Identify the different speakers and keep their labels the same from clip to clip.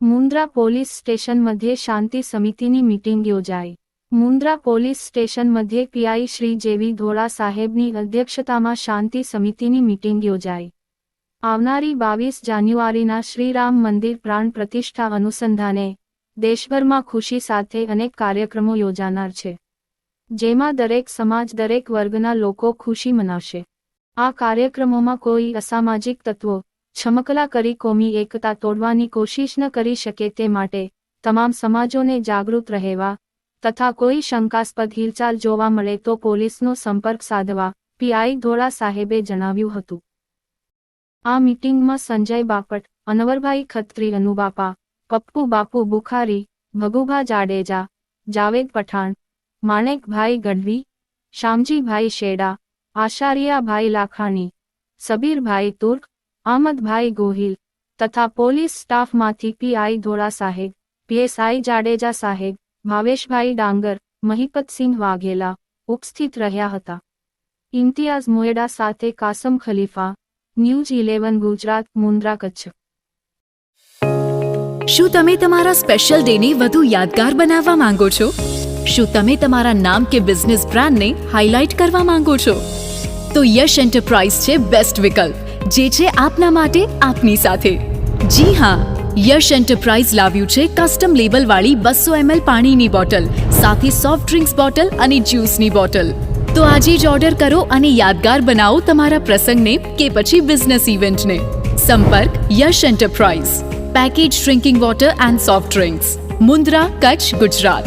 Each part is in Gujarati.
Speaker 1: મુન્દ્રા પોલીસ સ્ટેશન મધ્યે શાંતિ સમિતિની મીટિંગ યોજાઈ. મુન્દ્રા પોલીસ સ્ટેશન મધ્યે પીઆઈ શ્રી જેવી ધોળા સાહેબની અધ્યક્ષતામાં શાંતિ સમિતિની મીટિંગ યોજાઈ. આવનારી બાવીસ જાન્યુઆરીના શ્રીરામ મંદિર પ્રાણ પ્રતિષ્ઠા અનુસંધાને દેશભરમાં ખુશી સાથે અનેક કાર્યક્રમો યોજાનાર છે. જેમાં દરેક સમાજ દરેક વર્ગના લોકો ખુશી મનાવશે. આ કાર્યક્રમોમાં કોઈ અસામાજિક તત્વો છમકલા કરી કોમી એકતા તોડવાની કોશિશ ન કરી શકે તે માટે તમામ સમાજોને જાગૃત રહેવા તથા કોઈ શંકાસ્પદ હિલચાલ જોવા મળે તો પોલીસનો સંપર્ક સાધવા પીઆઈ ધોળા સાહેબે જણાવ્યું હતું. આ મીટિંગમાં સંજય બાપટ, અનવરભાઈ ખત્રી, અનુબાપા, પપ્પુ બાપુ બુખારી, ભગુભા જાડેજા, જાવેદ પઠાણ માણેકભાઈ ગઢવી શામજીભાઈ શેડા આશારિયાભાઈ લાખાણી સબીરભાઈ તુર્ક આમદભાઈ ગોહિલ તથા પોલીસ સ્ટાફમાંથી પીઆઈ ધોળા સાહેબ પીએસઆઈ જાડેજા સાહેબ, ભાવેશભાઈ ડાંગર, મહિપતસિંહ વાઘેલા ઉપસ્થિત રહ્યા હતા. ઇમ્તિયાઝ મોયડા સાથે કાસમ ખલીફા, ન્યૂઝ ઇલેવન, ગુજરાત, મુન્દ્રા કચ્છ.
Speaker 2: શું તમે તમારા સ્પેશિયલ ડેને વધુ યાદગાર બનાવવા માંગો છો? શું તમે તમારા નામ કે બિઝનેસ બ્રાન્ડને હાઇલાઇટ કરવા માંગો છો? તો યશ એન્ટરપ્રાઇઝ છે બેસ્ટ વિકલ્પ, જે છે આપના માટે આપની સાથે. જી હા, યશ એન્ટરપ્રાઇઝ લાવ્યું છે કસ્ટમ લેબલવાળી બસો એમએલ પાણીની બોટલ, સાથે સોફ્ટ ડ્રિંક્સ બોટલ અને જ્યુસની બોટલ. તો આજે જ ઓર્ડર કરો અને યાદગાર બનાવો તમારા પ્રસંગને કે પછી બિઝનેસ ઇવેન્ટને સંપર્ક Yash enterprise package drinking water and soft drinks Mundra, Kutch, Gujarat.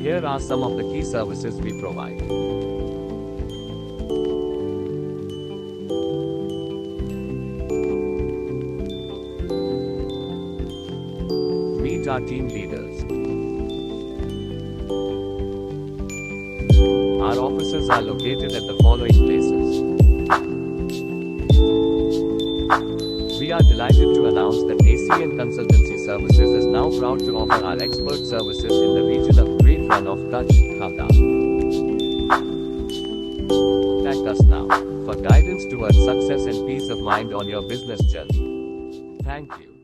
Speaker 3: Here are some of the key services we provide. Meet our team leaders. Our offices are located at the following places. We are delighted to announce that ACN Consultancy Services is now proud to offer our expert services in the region of. Contact us now for guidance towards success and peace of mind on your business journey. Thank you.